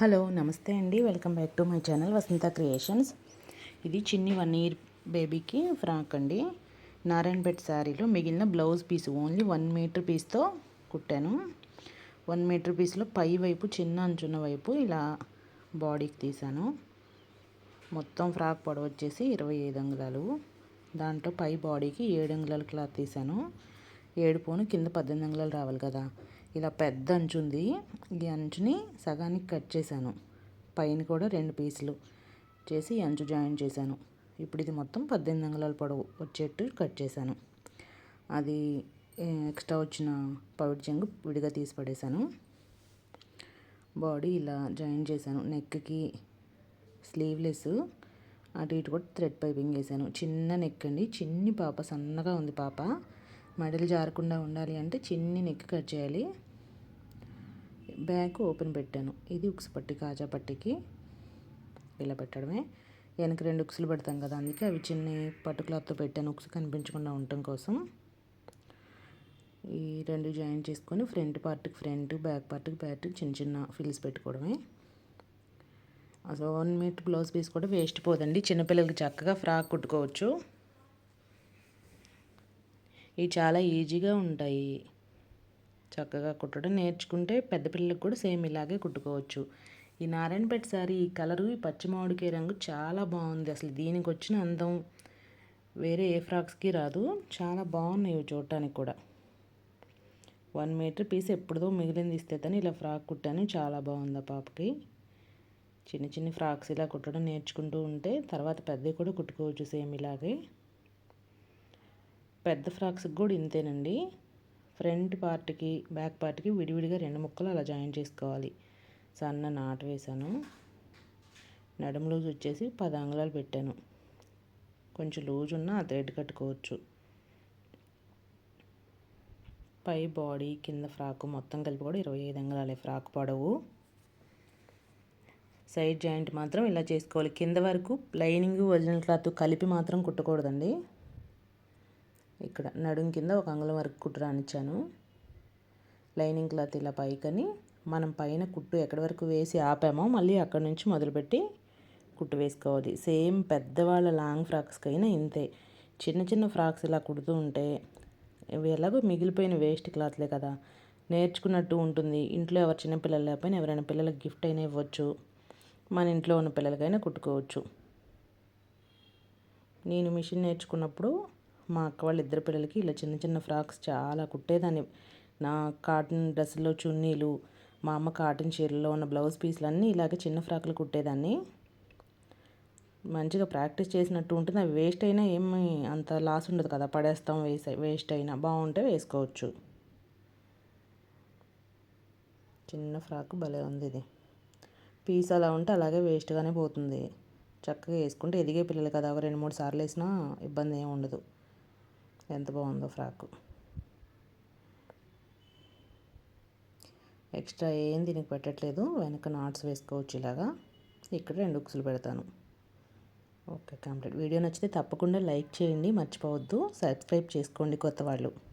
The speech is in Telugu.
హలో నమస్తే అండి. Welcome back to my channel Vasantha creations. ఇది చిన్ని వన్ ఇయర్ బేబీకి ఫ్రాక్ అండి. నారాయణపేట శారీలో మిగిలిన blouse piece only one metre పీస్తో కుట్టాను. వన్ మీటర్ పీస్లో పై వైపు చిన్న అంచున్న వైపు ఇలా బాడీకి తీసాను మొత్తం ఫ్రాక్ పొడవు వచ్చేసి ఇరవై ఐదు అంగుళాలు. దాంట్లో పై బాడీకి ఏడు అంగుళాల క్లాత్ తీసాను ఏడు పోను కింద పద్దెనిమిది అంగుళాలు రావాలి కదా. ఇలా పెద్ద అంచు ఉంది. ఈ అంచుని సగానికి కట్ చేశాను. పైన కూడా రెండు పీసులు చేసి ఈ అంచు జాయిన్ చేశాను. ఇప్పుడు ఇది మొత్తం పద్దెనిమిది అంగుళాల పొడవు వచ్చేట్టు కట్ చేశాను. అది ఎక్స్ట్రా వచ్చిన పవిడి చెంగు విడిగా తీసి పడేశాను. బాడీ ఇలా జాయిన్ చేశాను. నెక్కి స్లీవ్లెస్ అటు ఇటు కూడా థ్రెడ్ పైపింగ్ వేసాను చిన్న నెక్ అండి. చిన్ని పాప సన్నగా ఉంది పాప. మెడలు జారకుండా ఉండాలి అంటే చిన్ని నెక్ కట్ చేయాలి. బ్యాక్ ఓపెన్ పెట్టాను. ఇది ఉక్స్ పట్టి కాజా పట్టికి ఇలా పెట్టడమే. వెనక రెండు ఉక్సులు పెడతాం కదా అందుకే అవి చిన్న పట్టు క్లాత్తో పెట్టాను. ఉక్స్ కనిపించకుండా ఉండటం కోసం. ఈ రెండు జాయిన్ చేసుకొని ఫ్రంట్ పార్ట్కి ఫ్రంట్ బ్యాక్ పార్ట్కి బ్యాక్ చిన్న చిన్న ఫిల్స్ పెట్టుకోవడమే. అసలు వన్ మీటర్ బ్లౌజ్ పీస్ కూడా వేస్ట్ పోదండి. చిన్నపిల్లలకి చక్కగా ఫ్రాక్ కుట్టుకోవచ్చు. ఇవి చాలా ఈజీగా ఉంటాయి. చక్కగా కుట్టడం నేర్చుకుంటే పెద్ద పిల్లలకు కూడా సేమ్ ఇలాగే కుట్టుకోవచ్చు. ఈ నారాయణపేట సారీ ఈ కలరు ఈ పచ్చిమామిడికాయ రంగు చాలా బాగుంది. అసలు దీనికి వచ్చిన అందం వేరే ఏ ఫ్రాక్స్కి రాదు. చాలా బాగున్నాయి ఇవి చూడటానికి కూడా. వన్ మీటర్ పీస్ ఎప్పుడుదో మిగిలింది ఇస్తే తను ఇలా ఫ్రాక్ కుట్టాను. చాలా బాగుంది ఆ పాపకి. చిన్న చిన్న ఫ్రాక్స్ ఇలా కుట్టడం నేర్చుకుంటూ ఉంటే తర్వాత పెద్దవి కూడా కుట్టుకోవచ్చు సేమ్ ఇలాగే. పెద్ద ఫ్రాక్స్కి కూడా ఇంతేనండి. ఫ్రంట్ పార్ట్కి బ్యాక్ పార్ట్కి విడివిడిగా రెండు ముక్కలు అలా జాయిన్ చేసుకోవాలి. సన్న నాటు వేసాను నడుము లూజ్ వచ్చేసి పది అంగుళాలు పెట్టాను. కొంచెం లూజ్ ఉన్నా ఆ థ్రెడ్ కట్టుకోవచ్చు. పై బాడీ కింద ఫ్రాక్ మొత్తం కలిపి కూడా ఇరవై ఐదు అంగుళాలే ఫ్రాక్ పొడవు. సైడ్ జాయింట్ మాత్రం ఇలా చేసుకోవాలి. కింద వరకు లైనింగ్ ఒరిజినల్ క్లాత్ కలిపి మాత్రం కుట్టకూడదండి. ఇక్కడ నడుం కింద ఒక అంగుళం వరకు కుట్టు రానిచ్చాను. లైనింగ్ క్లాత్ ఇలా పైకని మనం పైన కుట్టు ఎక్కడి వరకు వేసి ఆపామో మళ్ళీ అక్కడ నుంచి మొదలుపెట్టి కుట్టు వేసుకోవాలి. సేమ్ పెద్దవాళ్ళ లాంగ్ ఫ్రాక్స్కి అయినా ఇంతే. చిన్న చిన్న ఫ్రాక్స్ ఇలా కుడుతూ ఉంటే ఇవి ఎలాగో మిగిలిపోయిన వేస్ట్ క్లాత్లే కదా. నేర్చుకున్నట్టు ఉంటుంది. ఇంట్లో ఎవరు చిన్న పిల్లలు లేకపోయినా ఎవరైనా పిల్లలకు గిఫ్ట్ అయినా ఇవ్వచ్చు. మన ఇంట్లో ఉన్న పిల్లలకైనా కుట్టుకోవచ్చు. నేను మిషన్ నేర్చుకున్నప్పుడు మా అక్క వాళ్ళ ఇద్దరు పిల్లలకి ఇలా చిన్న చిన్న ఫ్రాక్స్ చాలా కుట్టేదాన్ని. నా కాటన్ డ్రెస్సులో చున్నీలు మా అమ్మ కాటన్ చీరలో ఉన్న బ్లౌజ్ పీస్లన్నీ ఇలాగే చిన్న ఫ్రాక్లు కుట్టేదాన్ని. మంచిగా ప్రాక్టీస్ చేసినట్టు ఉంటుంది. అవి వేస్ట్ అయినా ఏమి అంత లాస్ ఉండదు కదా. పడేస్తాం వేసే వేస్ట్ అయినా బాగుంటే వేసుకోవచ్చు. చిన్న ఫ్రాక్ భలే ఉంది ఇది. పీస్ అలా ఉంటే అలాగే వేస్ట్గానే పోతుంది. చక్కగా వేసుకుంటే ఎదిగే పిల్లలు కదా. ఒక రెండు మూడు సార్లు వేసినా ఇబ్బంది ఏమి ఉండదు. ఎంత బాగుందో ఫ్రాక్. ఎక్స్ట్రా ఏం దీనికి పెట్టట్లేదు. వెనక నాట్స్ వేసుకోవచ్చు ఇలాగా. ఇక్కడ రెండు ఉక్సులు పెడతాను. Okay complete. వీడియో నచ్చితే తప్పకుండా లైక్ చేయండి. మర్చిపోవద్దు. సబ్స్క్రైబ్ చేసుకోండి కొత్త వాళ్ళు.